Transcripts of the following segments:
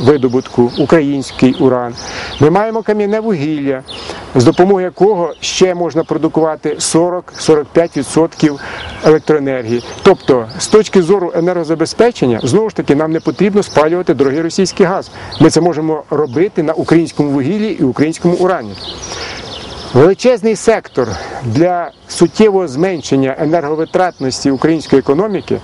видобутку, український уран. Ми маємо кам'яне вугілля, з допомогою якого ще можна продукувати 40-45% електроенергії. Тобто, з точки зору енергозабезпечення, знову ж таки, нам не потрібно спалювати дорогий російський газ. Ми це можемо робити на українському вугіллі і українському урані. Величезний сектор для суттєвого зменшення енерговитратності української економіки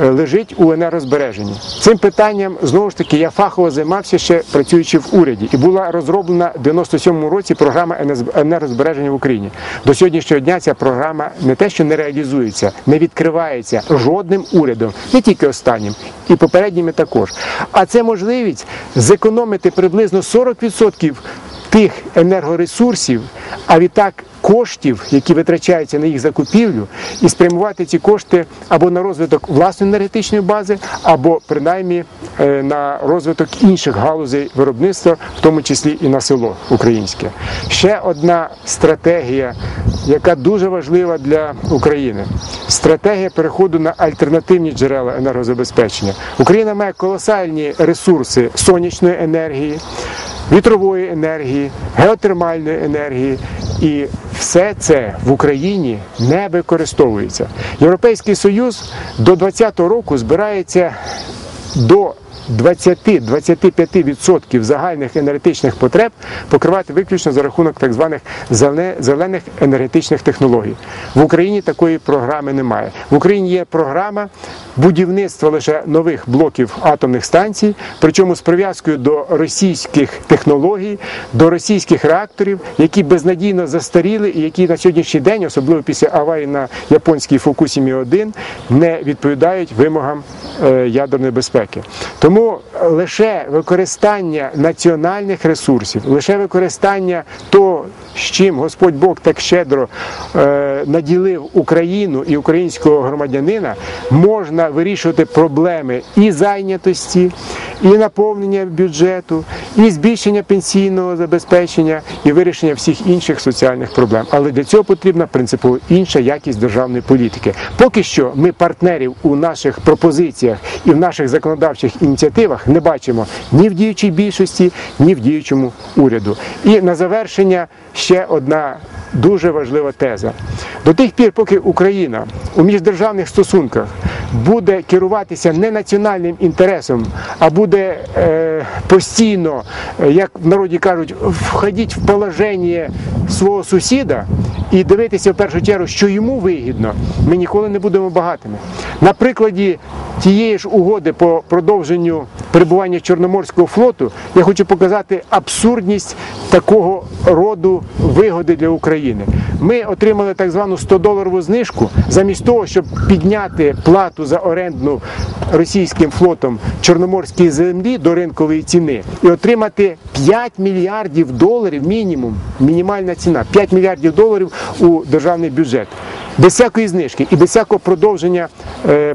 лежить у енергозбереженні. Цим питанням знову ж таки я фахово займався ще працюючи в уряді, і була розроблена в 97-му році програма енергозбереження в Україні. До сьогоднішнього дня ця програма не те, що не реалізується, не відкривається жодним урядом, не тільки останнім, і попередніми також. А це можливість зекономити приблизно 40% тих енергоресурсів, а відтак коштів, які витрачаються на їх закупівлю, і спрямувати ці кошти або на розвиток власної енергетичної бази, або принаймні е, на розвиток інших галузей виробництва, в тому числі і на село українське. Ще одна стратегія, яка дуже важлива для України. Стратегія переходу на альтернативні джерела енергозабезпечення. Україна має колосальні ресурси сонячної енергії, вітрової енергії, геотермальної енергії. І все це в Україні не використовується. Європейський Союз до 2020 року збирається до 20-25% загальних енергетичних потреб покривати виключно за рахунок так званих зелених енергетичних технологій. В Україні такої програми немає. В Україні є програма будівництва лише нових блоків атомних станцій, причому з прив'язкою до російських технологій, до російських реакторів, які безнадійно застаріли і які на сьогоднішній день, особливо після аварії на японській Фукусімі 1 не відповідають вимогам ядерної безпеки. Тому лише використання національних ресурсів, лише використання того, з чим Господь Бог так щедро е, наділив Україну і українського громадянина, можна вирішувати проблеми і зайнятості, і наповнення бюджету, і збільшення пенсійного забезпечення, і вирішення всіх інших соціальних проблем. Але для цього потрібна принципово інша якість державної політики. Поки що ми партнерів у наших пропозиціях і в наших законодавчих ініціативах не бачимо ні в діючій більшості, ні в діючому уряду. І на завершення ще одна дуже важлива теза. До тих пір, поки Україна у міждержавних стосунках буде керуватися не національним інтересом, а буде е, постійно, е, як в народі кажуть, входити в положення свого сусіда і дивитися в першу чергу, що йому вигідно, ми ніколи не будемо багатими. На прикладі тієї ж угоди по продовженню перебування Чорноморського флоту я хочу показати абсурдність такого роду вигоди для України. Ми отримали так звану 100-доларову знижку замість того, щоб підняти плату за орендну російським флотом чорноморської землі до ринкової ціни і отримати 5 мільярдів доларів мінімум, мінімальна ціна 5 мільярдів доларів у державний бюджет. Без всякої знижки і без всякого продовження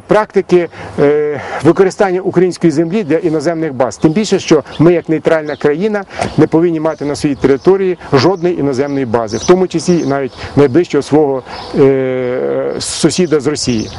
практики е, використання української землі для іноземних баз. Тим більше, що ми, як нейтральна країна, не повинні мати на своїй території жодної іноземної бази, в тому числі навіть найближчого свого е, сусіда з Росії.